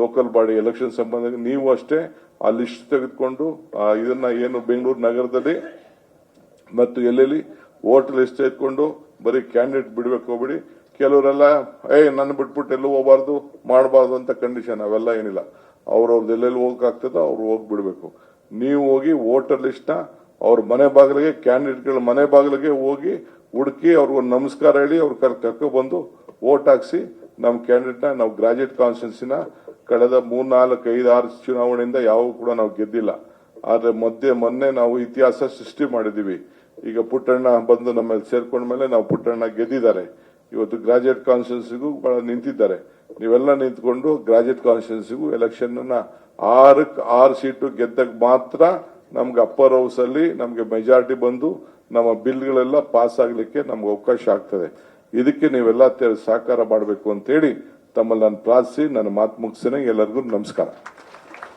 Local body election ಸಂಬಂಧ ನೀವು ಅಷ್ಟೇ ಆ ಲಿಸ್ಟ್ ತೆಗೆದುಕೊಂಡು ಇದನ್ನ ಏನು ಬೆಂಗಳೂರು ನಗರದಲ್ಲಿ ಮತ್ತು ಎಲ್ಲೆಲ್ಲಿ ವೋಟ್ ಲಿಸ್ಟ್ ತೆಗೆದುಕೊಂಡು ಬರೀ ಕ್ಯಾಂಡಿಡೇಟ್ ಬಿಡ್ಬೇಕು ಹೋಗ್ಬಿಡಿ. ಕೆಲವರೆಲ್ಲ, ಏ ನನ್ನ ಬಿಟ್ಬಿಟ್ಟು ಎಲ್ಲೂ ಹೋಗಬಾರ್ದು, ಮಾಡಬಾರ್ದು ಅಂತ ಕಂಡೀಷನ್ ಅವೆಲ್ಲ ಏನಿಲ್ಲ. ಅವ್ರವ್ರದ್ದು ಎಲ್ಲೆಲ್ಲಿ ಹೋಗಕ್ಕಾಗ್ತದೋ ಅವ್ರು ಹೋಗಿ ಬಿಡ್ಬೇಕು ನೀವು ಹೋಗಿ ವೋಟರ್ ಲಿಸ್ಟ್ನ ಅವ್ರ ಮನೆ ಬಾಗಿಲಿಗೆ, ಕ್ಯಾಂಡಿಡೇಟ್ಗಳ ಮನೆ ಬಾಗಿಲಿಗೆ ಹೋಗಿ ಹುಡುಕಿ ಅವ್ರಿಗೊಂದು ನಮಸ್ಕಾರ ಹೇಳಿ ಅವ್ರ ಕರ್ಕೊ ಬಂದು ವೋಟ್ ಹಾಕ್ಸಿ ನಮ್ಮ ಕ್ಯಾಂಡಿಡೇಟ್ನ ನಾವು ಗ್ರಾಜುಯೇಟ್ ಕಾನ್ಸ್ಟಿಟ್ಯೂನ್ಸಿನ ಕಳೆದ ಮೂರ್ನಾಲ್ಕು ಐದು, ಆರು ಚುನಾವಣೆಯಿಂದ ಯಾವ ಕೂಡ ನಾವು ಗೆದ್ದಿಲ್ಲ. ಆದರೆ ಮಧ್ಯೆ, ಮೊನ್ನೆ ನಾವು ಇತಿಹಾಸ ಸೃಷ್ಟಿ ಮಾಡಿದೀವಿ. ಈಗ ಪುಟ್ಟಣ್ಣ ಬಂದು ನಮ್ಮಲ್ಲಿ ಸೇರ್ಕೊಂಡ ಮೇಲೆ ನಾವು ಪುಟ್ಟಣ್ಣ ಗೆದ್ದಿದ್ದಾರೆ. ಇವತ್ತು ಗ್ರಾಜುಯೇಟ್ ಕಾನ್ಸ್ಟಿಟ್ಯೂನ್ಸಿಗೂ ಬಹಳ ನಿಂತಿದ್ದಾರೆ. ನೀವೆಲ್ಲ ನಿಂತ್ಕೊಂಡು ಗ್ರಾಜುಯೇಟ್ ಕಾನ್ಸ್ಟಿಟ್ಯೂನ್ಸಿಗೂ ಎಲೆಕ್ಷನ್ ಆರಕ್ಕೆ ಆರು ಸೀಟು ಗೆದ್ದಾಗ ಮಾತ್ರ ನಮ್ಗೆ ಅಪ್ಪರ್ ಹೌಸ್ ಅಲ್ಲಿ ನಮ್ಗೆ ಮೆಜಾರಿಟಿ ಬಂದು ನಮ್ಮ ಬಿಲ್ಗಳೆಲ್ಲ ಪಾಸ್ ಆಗಲಿಕ್ಕೆ ನಮ್ಗೆ ಅವಕಾಶ ಆಗ್ತದೆ. ಇದಕ್ಕೆ ನೀವೆಲ್ಲ ಸಹಕಾರ ಮಾಡಬೇಕು ಅಂತೇಳಿ ತಮ್ಮಲ್ಲಿ ನಾನು ಪ್ರಾರ್ಥಿಸಿ ನನ್ನ ಮಾತು ಮುಗಿಸ್ತೇನೆ. ಎಲ್ಲರಿಗೂ ನಮಸ್ಕಾರ.